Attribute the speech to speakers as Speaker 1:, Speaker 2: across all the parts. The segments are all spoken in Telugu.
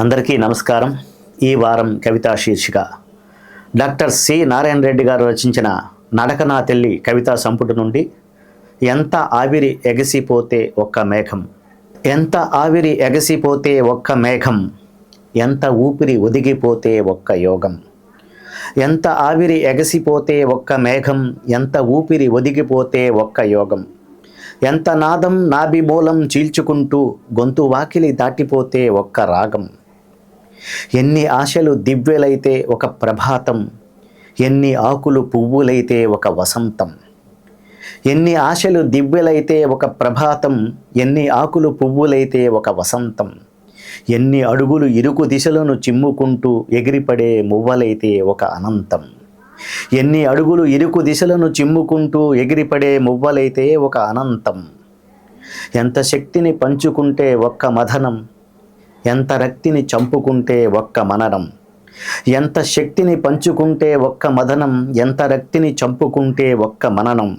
Speaker 1: అందరికీ నమస్కారం. ఈ వారం కవితా శీర్షిక. డాక్టర్ సి నారాయణ రెడ్డి గారు రచించిన నడక నా తెల్లి కవితా సంపుటి నుండి ఎంత ఆవిరి ఎగసిపోతే ఒక్క మేఘం? ఎంత ఆవిరి ఎగసిపోతే ఒక్క మేఘం? ఎంత ఊపిరి ఒదిగిపోతే ఒక్క యోగం? ఎంత ఆవిరి ఎగసిపోతే ఒక్క మేఘం? ఎంత ఊపిరి ఒదిగిపోతే ఒక్క యోగం? ఎంత నాదం నాభిమూలం చీల్చుకుంటూ గొంతు వాకిలి దాటిపోతే ఒక్క రాగం? ఎన్ని ఆశలు దివ్యలైతే ఒక ప్రభాతం ఎన్ని ఆకులు పువ్వులైతే ఒక వసంతం. ఎన్ని ఆశలు దివ్యలైతే ఒక ప్రభాతం ఎన్ని ఆకులు పువ్వులైతే ఒక వసంతం. ఎన్ని అడుగులు ఇరుకు దిశలను చిమ్ముకుంటూ ఎగిరిపడే మువ్వలైతే ఒక అనంతం. ఎన్ని అడుగులు ఇరుకు దిశలను చిమ్ముకుంటూ ఎగిరిపడే మువ్వలైతే ఒక అనంతం. ఎంత శక్తిని పంచుకుంటే ఒక్క మధనం ఎంత రక్తిని చంపుకుంటే ఒక్క మననం ఎంత శక్తిని పంచుకుంటే ఒక్క మదనం? ఎంత రక్తిని చంపుకుంటే ఒక్క మననం?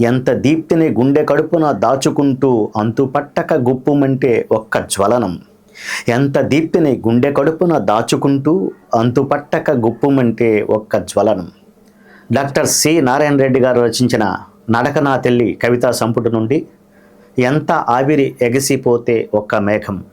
Speaker 1: ఎంత దీప్తిని గుండె కడుపున దాచుకుంటూ అంతుపట్టక గుప్పుమంటే ఒక్క జ్వలనం? ఎంత దీప్తిని గుండె కడుపున దాచుకుంటూ అంతుపట్టక గుప్పుమంటే ఒక్క జ్వలనం? డాక్టర్ సి నారాయణ రెడ్డి గారు రచించిన నడక నా తెల్లి కవితా సంపుటి నుండి ఎంత ఆవిరి ఎగసిపోతే ఒక్క మేఘం?